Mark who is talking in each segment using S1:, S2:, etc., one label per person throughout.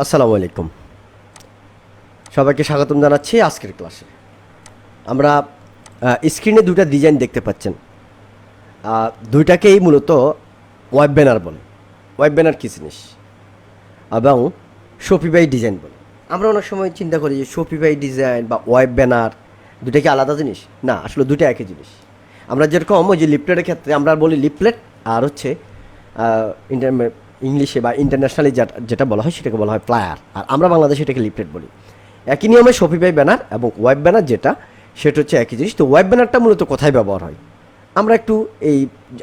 S1: আসসালামু আলাইকুম। সবাইকে স্বাগতম জানাচ্ছি আজকের ক্লাসে। আমরা স্ক্রিনে দুটা ডিজাইন দেখতে পাচ্ছেন। দুইটাকেই মূলত ওয়েব ব্যানার বলে। ওয়েব ব্যানার কী জিনিস? এবং শপিফাই ডিজাইন বলে। আমরা অনেক সময় চিন্তা করি যে শপিফাই ডিজাইন বা ওয়েব ব্যানার দুটা কি আলাদা জিনিস? না, আসলে দুটো একই জিনিস। আমরা যেরকম ওই যে লিপলেটের ক্ষেত্রে আমরা বলি লিপলেট আর হচ্ছে ইন্টার ইংলিশে বা ইন্টারন্যাশনালি যেটা বলা হয় সেটাকে বলা হয় প্লায়ার। আর আমরা বাংলাদেশে এটাকে লিপলেট বলি। একই নিয়মে শপিফাই ব্যানার এবং ওয়েব ব্যানার যেটা, সেটা হচ্ছে একই জিনিস। তো ওয়েব ব্যানারটা মূলত কোথায় ব্যবহার হয়? আমরা একটু এই,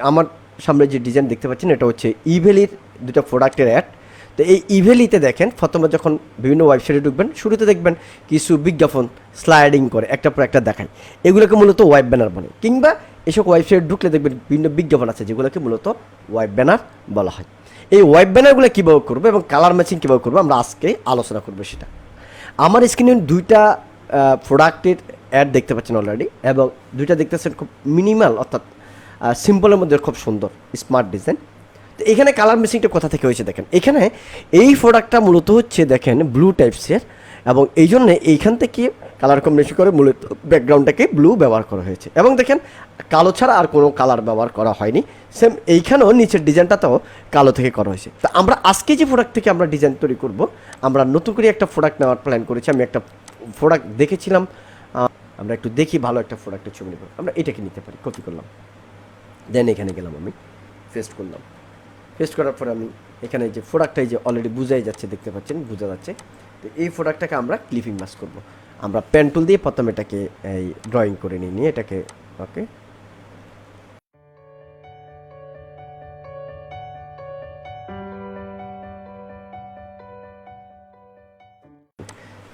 S1: আমার সামনে যে ডিজাইন দেখতে পাচ্ছেন, এটা হচ্ছে ইভেলির দুটো প্রোডাক্টের অ্যাড তো এই ইভেলিতে দেখেন, প্রথমে যখন বিভিন্ন ওয়েবসাইটে ঢুকবেন, শুরুতে দেখবেন কিছু বিজ্ঞাপন স্লাইডিং করে একটা পর একটা দেখায়। এগুলোকে মূলত ওয়েব ব্যানার বলে। কিংবা এসব ওয়েবসাইট ঢুকলে দেখবেন বিভিন্ন বিজ্ঞাপন আছে, যেগুলোকে মূলত ওয়েব ব্যানার বলা হয়। এই ওয়েব ব্যানারগুলো কীভাবে করব এবং কালার ম্যাচিং কীভাবে করব আমরা আজকে আলোচনা করব সেটা। আমার স্ক্রিনে দুইটা প্রোডাক্টের অ্যাড দেখতে পাচ্ছেন অলরেডি এবং দুইটা দেখতেছেন খুব মিনিমাল অর্থাৎ সিম্পলের মধ্যে খুব সুন্দর স্মার্ট ডিজাইন তো এখানে কালার মিসিংটা কোথা থেকে হয়েছে দেখেন। এখানে এই প্রোডাক্টটা মূলত হচ্ছে দেখেন ব্লু টাইপসের এবং এই জন্যে এইখান থেকে কালার কম্বিনেশন করে মূলত ব্যাকগ্রাউন্ডটাকে ব্লু ব্যবহার করা হয়েছে। এবং দেখেন, কালো ছাড়া আর কোনো কালার ব্যবহার করা হয়নি। সেম এইখানেও নিচের ডিজাইনটাতেও কালো থেকে করা হয়েছে। তো আমরা আজকে যে প্রোডাক্ট থেকে আমরা ডিজাইন তৈরি করব, আমরা নতুন করে একটা প্রোডাক্ট নেওয়ার প্ল্যান করেছি। আমি একটা প্রোডাক্ট দেখেছিলাম। আমরা একটু দেখি, ভালো একটা প্রোডাক্টের ছবি নেব। আমরা এটাকে নিতে পারি। কপি করলাম। দেন এখানে গেলাম আমি। পেস্ট করলাম। পেস্ট করার পরে আমি এখানে যে প্রোডাক্টটা যে অলরেডি বুঝাই যাচ্ছে, দেখতে পাচ্ছেন? বোঝা যাচ্ছে। তো এই প্রোডাক্টটাকে আমরা ক্লিপিং মাস করব। আমরা পেন টুল দিয়ে প্রথমে এটাকে এই ড্রয়িং করে নিয়ে নিয়ে এটাকে ওকে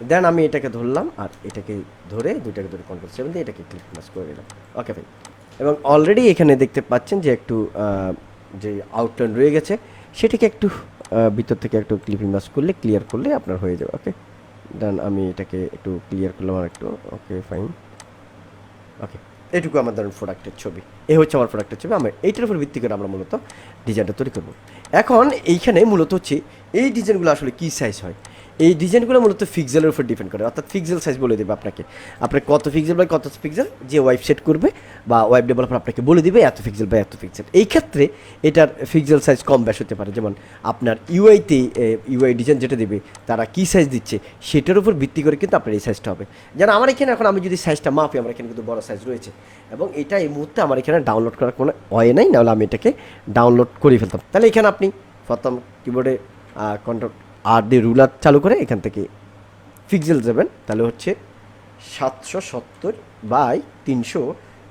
S1: দেন আমি এটাকে ধরলাম আর এটাকে ধরে দুইটাকে ধরে কন্ট্রোল সেভেন দিয়ে এটাকে ক্লিক মাস করে দিলাম ওকে ভাই এবং অলরেডি এখানে দেখতে পাচ্ছেন যে একটু যে আউটলাইন রয়ে গেছে, সেটাকে একটু ভিতর থেকে একটু ক্লিপিং মাস করলে ক্লিয়ার করলে আপনার হয়ে যাবে ওকে দেন আমি এটাকে একটু ক্লিয়ার করলাম আর একটু। ওকে ফাইন ওকে এটুকু আমার ধরুন প্রোডাক্টের ছবি। এ হচ্ছে আমার প্রোডাক্টের ছবি। আমরা এইটার উপর ভিত্তি করে আমরা মূলত ডিজাইনটা তৈরি করব। এখন এইখানে মূলত হচ্ছে এই ডিজাইনগুলো আসলে কী সাইজ হয়? এই ডিজাইনগুলো মূলত ফিক্সেলের উপর ডিপেন্ড করে। অর্থাৎ ফিক্সেল সাইজ বলে দেবে আপনাকে। আপনার কত ফিক্সেল বা কত পিক্সেল যে ওয়েবসাইট করবে বা ওয়েব ডেভেলপার আপনাকে বলে দিবে এত পিক্সেল বা এত পিক্সেল এই ক্ষেত্রে এটার ফিক্সেল সাইজ কম বেশ হতে পারে। যেমন আপনার ইউআইতে ইউআই ডিজাইন যেটা দেবে, তারা কী সাইজ দিচ্ছে, সেটার উপর ভিত্তি করে কিন্তু আপনার এই সাইজটা হবে। যেন আমার এখানে এখন আমি যদি সাইজটা মাপি, আমার এখানে কিন্তু বড় সাইজ রয়েছে। এবং এটা এই মুহূর্তে আমার এখানে ডাউনলোড করার কোনো ওয়ে নাই, নাহলে আমি এটাকে ডাউনলোড করে ফেলতাম। তাহলে এখানে আপনি প্রথম কিবোর্ডে কন্ট্রোল আর দিয়ে রুলার চালু করে এখান থেকে পিক্সেল যাবেন তাহলে হচ্ছে সাতশো সত্তর বাই তিনশো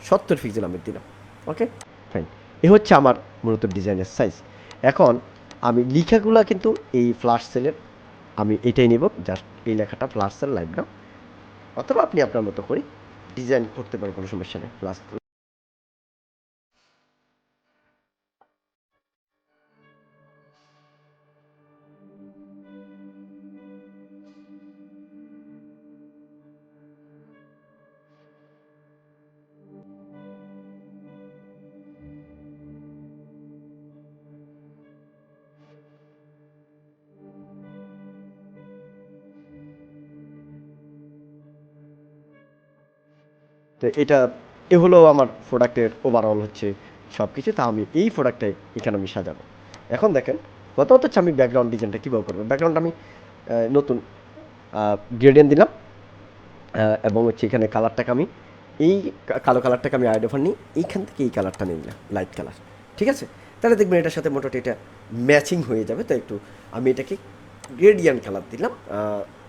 S1: সত্তর পিক্সেল আমি দিলাম। ওকে ফাইন এ হচ্ছে আমার মূলত ডিজাইনের সাইজ এখন আমি লেখাগুলো কিন্তু এই ফ্লাশ সেলের আমি এটাই নেব জাস্ট এই লেখাটা ফ্লাশ সেল নাও অথবা আপনি আপনার মতো করে ডিজাইন করতে পারেন, কোনো সমস্যা নেই। ফ্লাশ তো এটা, এ হলো আমার প্রোডাক্টের ওভারঅল হচ্ছে সব কিছু তা আমি এই প্রোডাক্টটাই এখানে আমি সাজাবো। এখন দেখেন, প্রথমত হচ্ছে আমি ব্যাকগ্রাউন্ড ডিজাইনটা কীভাবে করব? ব্যাকগ্রাউন্ড আমি নতুন গ্রেডিয়েন্ট দিলাম এবং হচ্ছে এখানে কালারটাকে আমি, এই কালো কালারটাকে আমি আইডোফার নিই এইখান থেকে এই কালারটা নিয়ে নিলাম লাইট কালার ঠিক আছে? তাহলে দেখবেন এটার সাথে মোটামুটি এটা ম্যাচিং হয়ে যাবে, তো একটু আমি এটাকে রেডিয়ান কালার দিলাম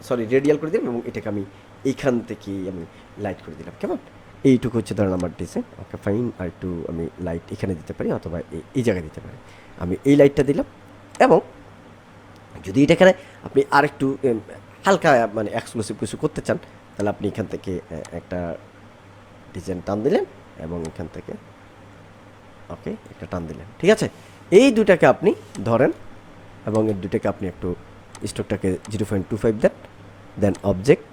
S1: সরি রেডিয়াল করে দিলাম এবং এটাকে আমি এইখান থেকে আমি লাইট করে দিলাম, কেমন? এইটুকু হচ্ছে ধরেন আমার ডিজাইন ওকে ফাইন আর একটু আমি লাইট এখানে দিতে পারি অথবা এই- জায়গায় দিতে পারি। আমি এই লাইটটা দিলাম এবং যদি এটা এখানে আপনি আরেকটু এম, হালকা মানে এক্সক্লুসিভ কিছু করতে চান তাহলে আপনি এখান থেকে একটা ডিজাইন টান দিলেন এবং এখান থেকে ওকে একটা টান দিলেন। ঠিক আছে? এই দুটাকে আপনি ধরেন এবং এই দুটাকে আপনি একটু স্টকটাকে জিরো পয়েন্ট টু ফাইভ দেন। Then object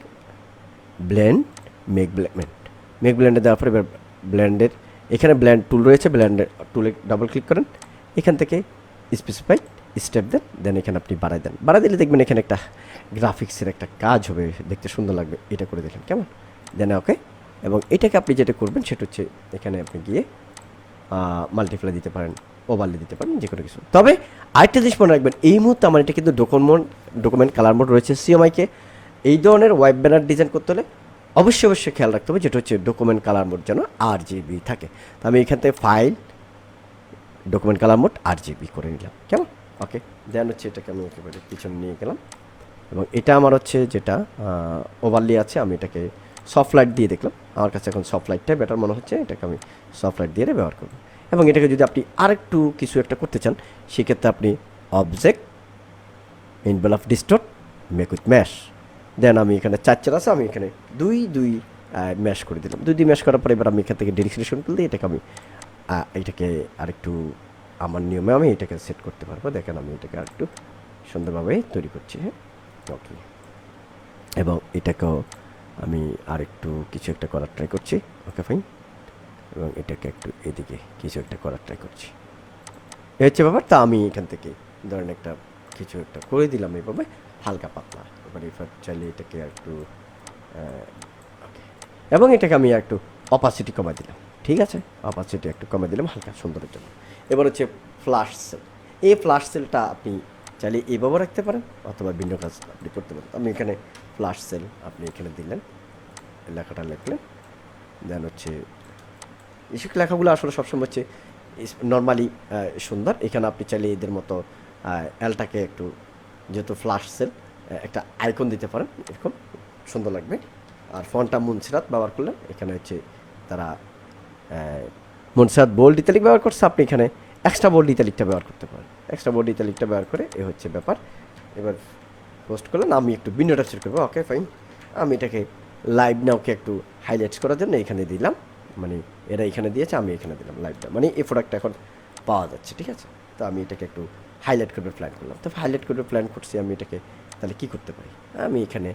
S1: blend make blend make ব্লেন্ডে দেওয়ার পরে এবার ব্লেন্ডের এখানে ব্ল্যান্ড টুল রয়েছে ব্ল্যান্ডের টুলে ডাবল ক্লিক করেন। এখান থেকে স্পেসিফাই স্টেপ দেন দেন এখানে আপনি বাড়াই দেন। বাড়াই দিলে দেখবেন এখানে একটা গ্রাফিক্সের একটা কাজ হবে, দেখতে সুন্দর লাগবে। এটা করে দিলেন কেমন? দেন ওকে এবং এটাকে আপনি যেটা করবেন, সেটা হচ্ছে এখানে আপনি গিয়ে মাল্টিপ্লাই দিতে পারেন ওভারলে দিতে পারেন যে কোনো কিছু। তবে আরেকটা জিনিস মনে রাখবেন, এই মুহূর্তে আমার এটা কিন্তু ডকুমেন্ট ডকুমেন্ট কালার মোড রয়েছে সিএমআইকে এই ধরনের ওয়েব ব্যানার ডিজাইন করতে হলে অবশ্যই অবশ্যই খেয়াল রাখতে হবে, যেটা হচ্ছে ডকুমেন্ট কালার মোড যেন আর জিবি থাকে। তো আমি এখান থেকে file document colour mode R G B করে নিলাম। কেমন? ওকে দেন হচ্ছে এটাকে আমি একেবারে পিছনে নিয়ে গেলাম। এবং এটা আমার হচ্ছে যেটা ওভারলি আছে, আমি এটাকে সফট লাইট দিয়ে দেখলাম। আমার কাছে এখন সফট লাইটটাই বেটার মনে হচ্ছে, এটাকে আমি সফট লাইট দিয়ে ব্যবহার করব। এবং এটাকে যদি আপনি আরেকটু কিছু একটা করতে চান, সেক্ষেত্রে আপনি object envelope distort make with mesh then আমি এখানে চার চার আছে, আমি এখানে দুই দুই ম্যাশ করে দিলাম। দুই দুই ম্যাশ করার পরে এবার আমি এখান থেকে ডিরেকশন দিয়ে এটাকে আমি এটাকে আরেকটু আমার নিয়মে আমি এটাকে সেট করতে পারব। দেখেন আমি এটাকে আরেকটু সুন্দরভাবে তৈরি করছি হ্যাঁ? ওকে এবং এটাকেও আমি আরেকটু কিছু একটা করার ট্রাই করছি। ওকে ফাইন এবং এটাকে একটু এদিকে কিছু একটা করার ট্রাই করছি। এ হচ্ছে ব্যাপার। তা আমি এখান থেকে ধরেন একটা কিছু একটা করে দিলাম এইভাবে হালকা পাতলা। এবার চাইলে এটাকে একটু এবং এটাকে আমি একটু অপাসিটি কমাই দিলাম। ঠিক আছে? অপাসিটি একটু কমাই দিলাম হালকা সুন্দরের জন্য। এবার হচ্ছে ফ্লাশ সেল এই ফ্লাশ সেলটা আপনি চাইলে এইভাবে রাখতে পারেন অথবা ভিন্ন কাজ আপনি করতে পারেন। আমি এখানে ফ্লাশ সেল আপনি এখানে দিলেন লেখাটা লিখলেন দেন হচ্ছে এইসব লেখাগুলো আসলে সবসময় হচ্ছে নর্মালি সুন্দর। এখানে আপনি চাইলে এদের মতো এলটাকে একটু যেহেতু ফ্লাশ সেল একটা আইকন দিতে পারেন, এরকম, সুন্দর লাগবে। আর ফোনটা মুনসিরাত ব্যবহার করলেন এখানে হচ্ছে তারা মুনসিরাত বোল্ড ইতালিক ব্যবহার করছে, আপনি এখানে এক্সট্রা বোল্ড ইতালিকটা ব্যবহার করতে পারেন। এক্সট্রা বোল্ড ইতালিকটা ব্যবহার করে এ হচ্ছে ব্যাপার। এবার পোস্ট করলেন আমি একটু ভিন্নটা সেট করব ওকে ফাইন আমি এটাকে লাইভ নাওকে একটু হাইলাইটস করার জন্য এখানে দিলাম। মানে এরা এখানে দিয়েছে, আমি এখানে দিলাম লাইভটা মানে এই প্রোডাক্টটা এখন পাওয়া যাচ্ছে, ঠিক আছে? তো আমি এটাকে একটু হাইলাইট করবে প্ল্যান করলাম। তো হাইলাইট করবে প্ল্যান করছি, আমি এটাকে তাহলে কি করতে পারি? আমি এখানে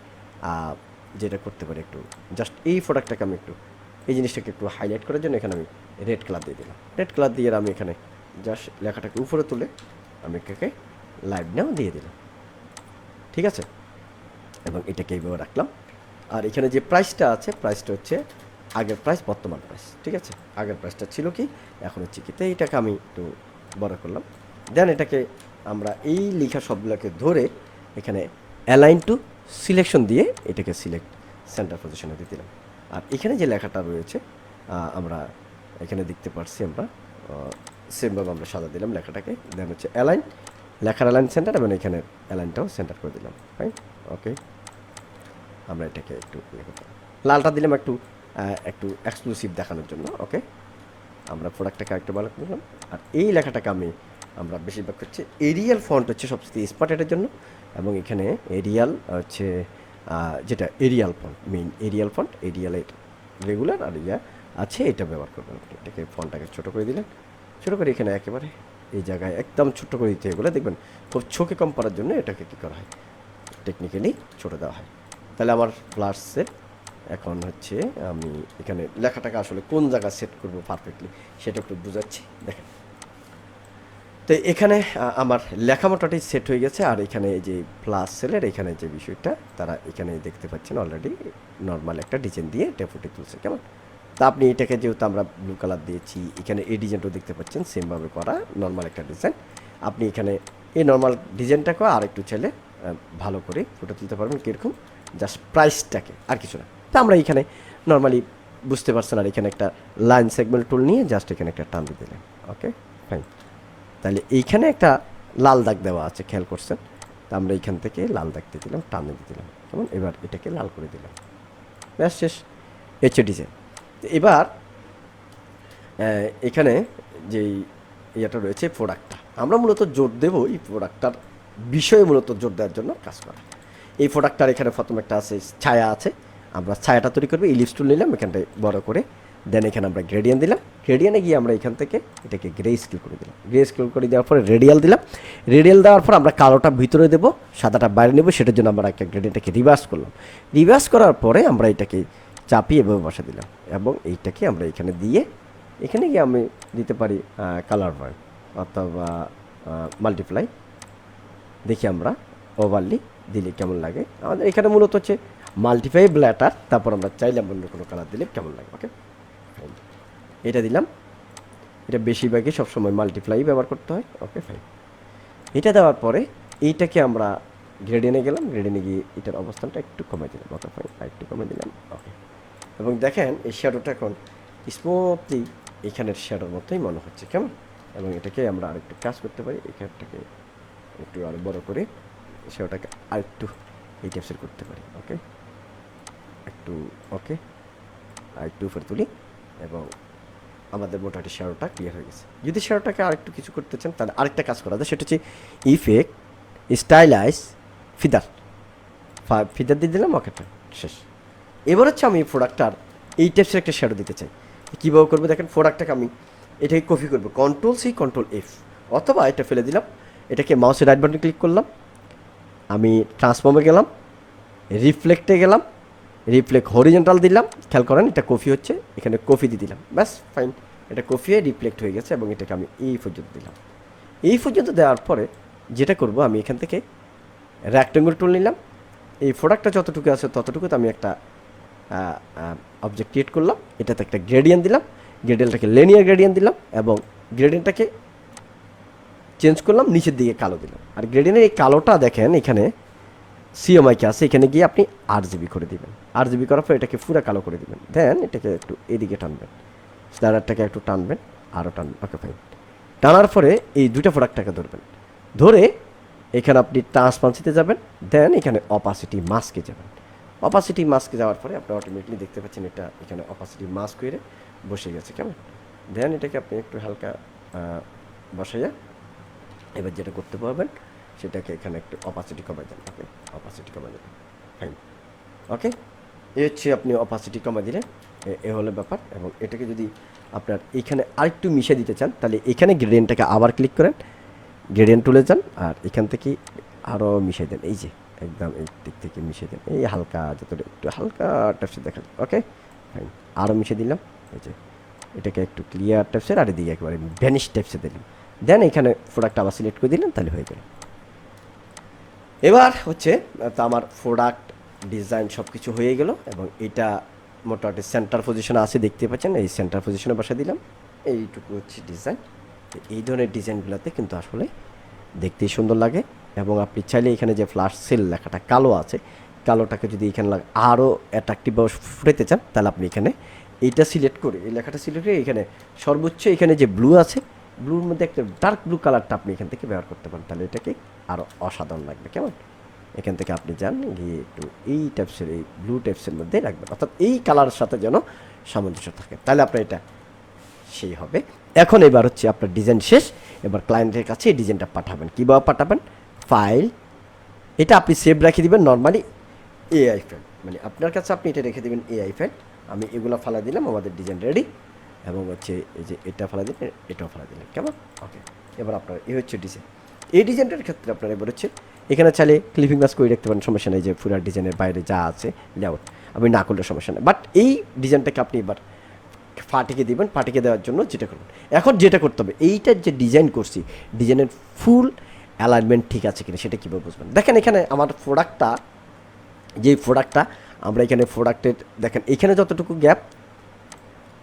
S1: যেটা করতে পারি একটু জাস্ট এই প্রোডাক্টটাকে আমি একটু, এই জিনিসটাকে একটু হাইলাইট করার জন্য এখানে আমি রেড কালার দিয়ে দিলাম। রেড কালার দিয়ে আমি এখানে জাস্ট লেখাটাকে উপরে তুলে আমি এটাকে লাইভ নাও দিয়ে দিলাম। ঠিক আছে? এবং এটাকে এইভাবে রাখলাম। আর এখানে যে প্রাইসটা আছে প্রাইসটা হচ্ছে আগের প্রাইস বর্তমান প্রাইস ঠিক আছে? আগের প্রাইসটা ছিল কি? এখন হচ্ছে কি, তো এইটাকে আমি একটু বড় করলাম। দেন এটাকে আমরা এই লেখা সবগুলোকে ধরে এখানে অ্যালাইন টু সিলেকশন দিয়ে এটাকে সিলেক্ট সেন্টার পজিশনে দিয়ে দিলাম। আর এখানে যে লেখাটা রয়েছে আমরা এখানে দেখতে পারছি আমরা সেমভাবে আমরা সাদা দিলাম লেখাটাকে দেন হচ্ছে অ্যালাইন লেখার অ্যালাইন সেন্টার এবং এখানে অ্যালাইনটাও সেন্টার করে দিলাম ফাইন ওকে আমরা এটাকে একটু ইয়ে লালটা দিলাম একটু একটু এক্সক্লুসিভ দেখানোর জন্য ওকে আমরা প্রোডাক্টটাকে একটু ভালো দিলাম। আর এই লেখাটাকে আমি, আমরা বেশিরভাগ হচ্ছে এরিয়াল ফন্ট হচ্ছে সবচেয়ে স্মার্ট এটার জন্য। এবং এখানে এরিয়াল হচ্ছে যেটা Arial font main Arial font এরিয়ালের regular আর ইয়া আছে, এটা ব্যবহার করবেন আপনি। এটাকে ফন্টটাকে ছোটো করে দিলেন। ছোটো করে এখানে একেবারে এই জায়গায় একদম ছোট্ট করে দিতে এগুলো। দেখবেন, খুব চোখে কম পড়ার জন্য এটাকে কী করা হয়? টেকনিক্যালি ছোটো দেওয়া হয়। তাহলে আমার প্লাস এখন হচ্ছে আমি এখানে লেখাটাকে আসলে কোন জায়গায় সেট করব পারফেক্টলি সেটা একটু বুঝাচ্ছি। দেখেন। তো এখানে আমার লেখা মোটাটি সেট হয়ে গেছে, আর এখানে যে প্লাস সেলের এখানে যে বিষয়টা, তারা এখানে দেখতে পাচ্ছেন অলরেডি নর্মাল একটা ডিজাইন দিয়ে ডেপুটি তুলছে, কেমন? তা আপনি এটাকে যেহেতু আমরা ব্লু কালার দিয়েছি, এখানে এই ডিজাইনটাও দেখতে পাচ্ছেন সেমভাবে করা নর্মাল একটা ডিজাইন আপনি এখানে এই নর্মাল ডিজাইনটাকে আর একটু ছেলে ভালো করে ফুটে তুলতে পারবেন, কীরকম? জাস্ট প্রাইসটাকে আর কিছু না। তা আমরা এখানে নর্মালি বুঝতে পারছেন, আর এখানে একটা লাইন সেগমেন্ট টুল নিয়ে জাস্ট এখানে একটা টান দিয়ে দিলেন ওকে ফাইন তাহলে এইখানে একটা লাল দাগ দেওয়া আছে, খেয়াল করছেন? তা আমরা এইখান থেকে লাল দাগ দিয়ে দিলাম, টানে দিয়ে দিলাম। কেমন? এবার এটাকে লাল করে দিলাম। ব্যাস, শেষ। এইচ ডিজাইন এবার এখানে যেই ইয়েটা রয়েছে প্রোডাক্টটা আমরা মূলত জোর দেব এই প্রোডাক্টটার বিষয়ে মূলত জোর দেওয়ার জন্য কাজ করা। এই প্রোডাক্টটার এখানে প্রথম একটা আছে, ছায়া আছে। আমরা ছায়াটা তৈরি করব ইলিপস টুল নিলাম, এখানটায় বড় করে দেন এখানে আমরা গ্রেডিয়ান দিলাম। গ্রেডিয়ানে গিয়ে আমরা এখান থেকে এটাকে গ্রে স্কেল করে দিলাম। গ্রে স্কেল করে দেওয়ার পরে রেডিয়াল দিলাম। রেডিয়াল দেওয়ার পর আমরা কালোটা ভিতরে দেবো, সাদাটা বাইরে নেব, সেটার জন্য আমরা একটা গ্রেডিয়ানটাকে রিভার্স করলাম। রিভার্স করার পরে আমরা এটাকে চাপিয়ে এভাবে বসা দিলাম এবং এইটাকে আমরা এখানে দিয়ে, এখানে গিয়ে আমি দিতে পারি কালার বার অথবা মাল্টিপ্লাই দেখি আমরা ওভারলি দিলে কেমন লাগে। আমাদের এখানে মূলত হচ্ছে মাল্টিফাই ব্ল্যাটার তারপর আমরা চাইলাম অন্য কোনো কালার দিলে কেমন লাগে ওকে এটা দিলাম। এটা বেশিরভাগই সবসময় মাল্টিপ্লাই ব্যবহার করতে হয়। ওকে ফাইন এটা দেওয়ার পরে এইটাকে আমরা গ্রেডিনে গেলাম। গ্রেডিনে গিয়ে এটার অবস্থানটা একটু কমে দিলাম। ওকে ফাইন একটু কমে দিলাম। ওকে এবং দেখেন, এই শ্যাডোটা এখন স্মুথলি এখানের শ্যাডোর মতোই মনে হচ্ছে। কেমন? এবং এটাকে আমরা আরেকটু কাজ করতে পারি। এখানটাকে একটু আরও বড় করে শ্যাডোটাকে আরেকটু এই টাইপসের করতে পারি। ওকে একটু ওকে আর একটু উপরে তুলি এবং আমাদের মোটামুটি শ্যাডোটা ক্লিয়ার হয়ে গেছে। যদি শ্যাডোটাকে আরেকটু কিছু করতে চান, তাহলে আরেকটা কাজ করা যায়। সেটা হচ্ছে ইফেক্ট স্টাইলাইজ ফিদার ফিদার দিয়ে দিলাম ওকেটা শেষ। এবার হচ্ছে আমি প্রোডাক্টটার এই টাইপসের একটা শ্যাডো দিতে চাই। কীভাবে করব? দেখেন প্রোডাক্টটাকে আমি এটাকে কপি করব। কন্ট্রোল সি কন্ট্রোল এফ অথবা এটা ফেলে দিলাম, এটাকে মাউসের রাইট বাটন ক্লিক করলাম। আমি ট্রান্সফর্মে গেলাম রিফ্লেক্টে গেলাম রিফ্লেক্ট হরিজেন্টাল দিলাম। খেয়াল করেন, এটা কফি হচ্ছে, এখানে কফি দিয়ে দিলাম। ব্যাস ফাইন এটা কফি রিফ্লেক্ট হয়ে গেছে এবং এটাকে আমি এই পর্যন্ত দিলাম। এই পর্যন্ত দেওয়ার পরে যেটা করব, আমি এখান থেকে র্যাক্টেঙ্গুল টুল নিলাম। এই প্রোডাক্টটা যতটুকু আছে ততটুকুতে আমি একটা অবজেক্ট ক্রিয়েট করলাম। এটাতে একটা গ্রেডিয়েন্ট দিলাম। গ্রেডিয়েন্টটাকে লেনিয়ার গ্রেডিয়েন্ট দিলাম এবং গ্রেডিয়েন্টটাকে চেঞ্জ করলাম, নিচের দিকে কালো দিলাম। আর গ্রেডিয়েন্টের এই কালোটা দেখেন এখানে সিএমআইকে আছে, এখানে গিয়ে আপনি আট জিবি করে দিবেন। আট জিবি করার পর এটাকে পুরো কালো করে দিবেন। দেন এটাকে একটু এদিকে টানবেন। স্টারারটাকে একটু টানবেন আরও টানবেন ওকে ফাইন টানার পরে এই দুইটা প্রোডাক্টটাকে ধরবেন। ধরে এখানে আপনি ট্রান্সপান্সিতে যাবেন দেন এখানে অপাসিটি মাস্কে যাবেন। অপাসিটি মাস্কে যাওয়ার পরে আপনি অটোমেটিকলি দেখতে পাচ্ছেন এটা এখানে অপাসিটি মাস্ক হয়ে বসে গেছে, কেমন? দেন এটাকে আপনি একটু হালকা বসাইয়া এবার যেটা করতে পারবেন সেটাকে এখানে একটু অপাসিটি কমাই দেন। ওকে অপাসিটি কমাই দেবেন ফাইন ওকে এ হচ্ছে আপনি অপাসিটি কমাই দিলেন। এ- হলো ব্যাপার এবং এটাকে যদি আপনার এখানে আরেকটু মিশে দিতে চান, তাহলে এখানে গ্রেডিয়েন্টটাকে আবার ক্লিক করেন। গ্রেডিয়েন্ট তুলে যান আর এখান থেকে আরও মিশিয়ে দেন। এই যে, একদম এই দিক থেকে মিশিয়ে দেন। এই হালকা যতটা একটু হালকা টাইপসে দেখা যায় ওকে ফাইন আরও মিশিয়ে দিলাম। এই যে, এটাকে একটু ক্লিয়ার টাইপসের আর এদিকে একেবারে ভ্যানিশ টাইপসে দিলাম। দেন এখানে প্রোডাক্ট আবার সিলেক্ট করে দিলেন, তাহলে হয়ে গেল। এবার হচ্ছে, তো আমার প্রোডাক্ট ডিজাইন সব কিছু হয়ে গেল এবং এটা মোটামুটি সেন্টার পজিশনে আছে, দেখতে পাচ্ছেন, এই সেন্টার পজিশনে বসা দিলাম। এইটুকু হচ্ছে ডিজাইন এই ধরনের ডিজাইনগুলোতে কিন্তু আসলে দেখতেই সুন্দর লাগে এবং আপনি চাইলে এখানে যে ফ্লাশ সেল লেখাটা কালো আছে, কালোটাকে যদি এখানে আরও অ্যাট্রাকটিভভাবে ফুটাইতে চান, তাহলে আপনি এখানে এইটা সিলেক্ট করে, এই লেখাটা সিলেক্ট করে এখানে সর্বোচ্চ এখানে যে ব্লু আছে ব্লুর মধ্যে একটা ডার্ক ব্লু কালারটা আপনি এখান থেকে ব্যবহার করতে পারেন। তাহলে এটাকে আরও অসাধারণ লাগবে। কেমন? এখান থেকে আপনি যান, গিয়ে একটু এই টাইপসের এই ব্লু টাইপসের মধ্যে রাখবেন। অর্থাৎ এই কালারের সাথে যেন সামঞ্জস্য থাকে। তাহলে আপনার এটা সেই হবে। এখন এবার হচ্ছে আপনার ডিজাইন শেষ। এবার ক্লায়েন্টের কাছে এই ডিজাইনটা পাঠাবেন। কীভাবে পাঠাবেন? ফাইল এটা আপনি সেভ রেখে দেবেন নর্মালি এআই ফাইল মানে আপনার কাছে আপনি এটা রেখে দেবেন এআই ফাইল আমি এগুলো ফালা দিলাম, আমাদের ডিজাইন রেডি এবং হচ্ছে এই যে এটা ফালা দিলেন, এটাও ফালা দিলেন। কেমন? ওকে এবার আপনার, এই হচ্ছে ডিজাইন এই ডিজাইনটার ক্ষেত্রে আপনারা হচ্ছে এখানে চাইলে ক্লিপিং মাস করে রাখতে পারেন, সমস্যা নেই যে পুরো ডিজাইনের বাইরে যা আছে লেআউট আমি না করলে সমস্যা নেই। বাট এই ডিজাইনটাকে আপনি এবার ফাটিকে দিবেন, ফাটিকে দেওয়ার জন্য যেটা করবেন। এখন যেটা করতে হবে এইটার যে ডিজাইন করছি, ডিজাইনের ফুল অ্যালাইনমেন্ট ঠিক আছে কিনা সেটা কীভাবে বুঝবেন? দেখেন এখানে আমার প্রোডাক্টটা যে প্রোডাক্টটা আমরা এখানে প্রোডাক্টের দেখেন এখানে যতটুকু গ্যাপ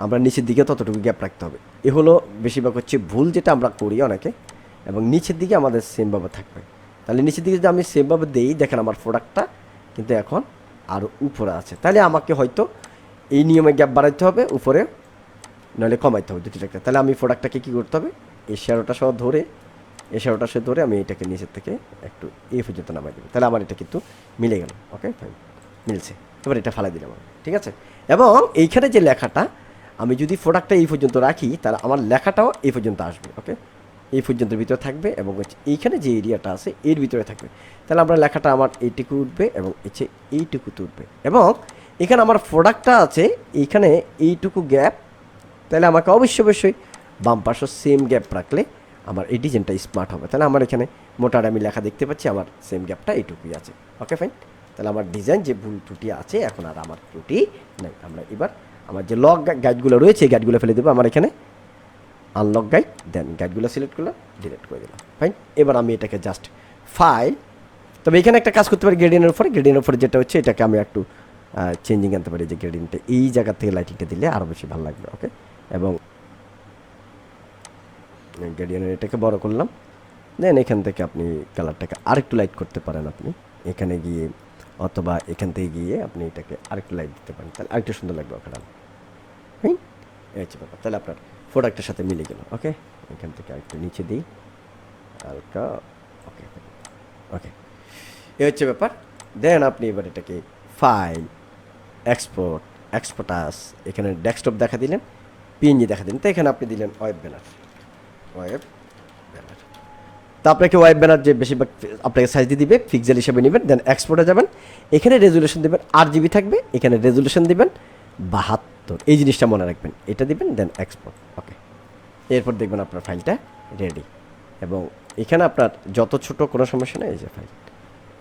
S1: আমরা নিচের দিকে ততটুকু গ্যাপ রাখতে হবে। এ হলো বেশিরভাগ হচ্ছে ভুল যেটা আমরা করি অনেকে। এবং নিচের দিকে আমাদের সেমভাবে থাকবে। তাহলে নিচের দিকে যদি আমি সেমভাবে দিই, দেখেন আমার প্রোডাক্টটা কিন্তু এখন আরও উপরে আছে। তাহলে আমাকে হয়তো এই নিয়মে গ্যাপ বাড়াইতে হবে, উপরে নাহলে কমাইতে হবে দুটি টাকা তাহলে আমি প্রোডাক্টটাকে কী করতে হবে? এই শেয়ারোটা সহ ধরে, এই শেয়ারোটা সহ ধরে আমি এটাকে নিচের থেকে একটু এই পর্যন্ত নামাই দেবো। তাহলে আমার এটা কিন্তু মিলে গেল। ওকে ফাইন মিলছে। এবার এটা ফালাই দিলাম ঠিক আছে? এবং এইখানে যে লেখাটা, আমি যদি প্রোডাক্টটা এই পর্যন্ত রাখি, তাহলে আমার লেখাটাও এই পর্যন্ত আসবে। ওকে এই পর্যন্ত ভিতরে থাকবে এবং হচ্ছে এইখানে যে এরিয়াটা আছে এর ভিতরে থাকবে। তাহলে আমরা লেখাটা আমার এইটুকু উঠবে এবং হচ্ছে এইটুকুতে উঠবে এবং এখানে আমার প্রোডাক্টটা আছে, এইখানে এইটুকু গ্যাপ তাহলে আমাকে অবশ্যই অবশ্যই বাম পাশে সেম গ্যাপ রাখলে আমার এই ডিজাইনটা স্মার্ট হবে। তাহলে আমার এখানে মোটার আমি লেখা দেখতে পাচ্ছি, আমার সেম গ্যাপটা এইটুকুই আছে। ওকে ফাইন তাহলে আমার ডিজাইন যে ভুল ত্রুটি আছে, এখন আর আমার ত্রুটি নেই। আমরা এবার আমার যে লক গাছগুলো রয়েছে, এই গাছগুলো ফেলে দেবো। আমার এখানে আনলক গাইড দেন গাইডগুলো সিলেক্ট করলাম ডিলিট করে দিলাম। ফাইন এবার আমি এটাকে জাস্ট ফাইল তবে এখানে একটা কাজ করতে পারি গ্রেডিয়েন্টের উপরে। গ্রেডিয়েন্টের উপরে যেটা হচ্ছে, এটাকে আমি একটু চেঞ্জিং আনতে পারি যে গ্রেডিয়েন্টে এই জায়গা থেকে লাইটিংটা দিলে আরও বেশি ভালো লাগবে ওকে এবং গ্রেডিয়েন্ট এটাকে বড় করলাম। দেন এখান থেকে আপনি কালারটাকে আরেকটু লাইট করতে পারেন আপনি। এখানে গিয়ে, অথবা এখান থেকে গিয়ে আপনি এটাকে আরেকটু লাইট দিতে পারেন। তাহলে আরেকটু সুন্দর লাগবে ওখানে। হ্যাঁ এই হচ্ছে ব্যাপার। তাহলে আপনার প্রোডাক্টের সাথে মিলে গেল, ওকে? এখান থেকে আরেকটু নিচে দিই। হালকা, ওকে ওকে এ হচ্ছে ব্যাপার। দেন আপনি এবার এটাকে ফাইল এক্সপোর্ট এক্সপোর্টাস এখানে ডেস্কটপ দেখা দিলেন পিএনজি দেখা দিলেন। তো এখানে আপনি দিলেন ওয়েব ব্যানার ওয়েব ব্যানার তা আপনাকে ওয়েব ব্যানার যে বেশিরভাগ আপনাকে সাইজ দিয়ে দিবে পিক্সেল হিসেবে নেবেন দেন এক্সপোর্টে যাবেন। এখানে রেজুলেশন দেবেন, আট জিবি থাকবে, এখানে রেজুলেশন দিবেন বাহাত্তর। এই জিনিসটা মনে রাখবেন। এটা দিবেন দেন এক্সপোর্ট ওকে এরপর দেখবেন আপনার ফাইলটা রেডি এবং এখানে আপনার যত ছোট কোনো সমস্যা নেই, এই যে ফাইল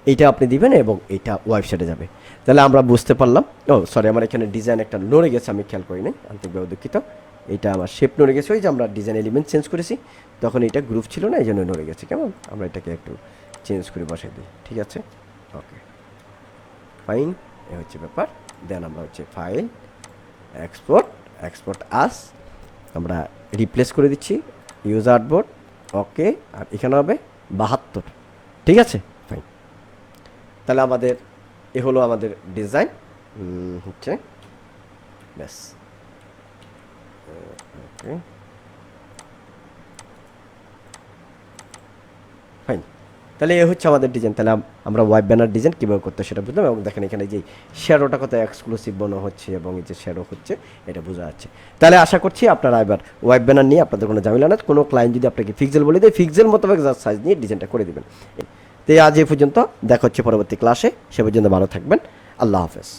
S1: এইটা আপনি দিবেন এবং এটা ওয়েবসাইটে যাবে। তাহলে আমরা বুঝতে পারলাম। ও সরি আমার এখানে ডিজাইন একটা নড়ে গেছে, আমি খেয়াল করিনি। আন্তরিকভাবে দুঃখিত। এটা আমার শেপ নড়ে গেছে, ওই যে আমরা ডিজাইন এলিমেন্ট চেঞ্জ করেছি। তখন এটা গ্রুপ ছিল না এই জন্য নড়ে গেছে। কেমন? আমরা এটাকে একটু চেঞ্জ করে বসাই দিই। ঠিক আছে? ওকে ফাইন এ হচ্ছে ব্যাপার। দেন আমরা হচ্ছে ফাইল এক্সপোর্ট এক্সপোর্ট আস আমরা রিপ্লেস করে দিচ্ছি ইউজ আর্টবোর্ড ওকে আর এখানে হবে বাহাত্তর। ঠিক আছে? ফাইন তাহলে আমাদের, এ হলো আমাদের ডিজাইন হচ্ছে, ব্যাস। ওকে ফাইন তাহলে এ হচ্ছে আমাদের ডিজাইন তাহলে আমরা ওয়েব ব্যানার ডিজাইন কীভাবে করতে সেটা বুঝলাম এবং দেখেন এখানে যে শ্যাডোটা কত এক্সক্লুসিভ মনে হচ্ছে এবং এই যে শ্যাডো হচ্ছে, এটা বোঝা যাচ্ছে। তাহলে আশা করছি আপনারা এবার ওয়েব ব্যানার নিয়ে আপনাদের কোনো ঝামেলা না কোনো ক্লায়েন্ট যদি আপনাকে ফিক্সেল বলে দেয় ফিক্সেল মোতাবেক সাইজ নিয়ে ডিজাইনটা করে দেবেন। তো আজ এই পর্যন্ত, দেখা হচ্ছে পরবর্তী ক্লাসে সে পর্যন্ত ভালো থাকবেন। আল্লাহ হাফেজ।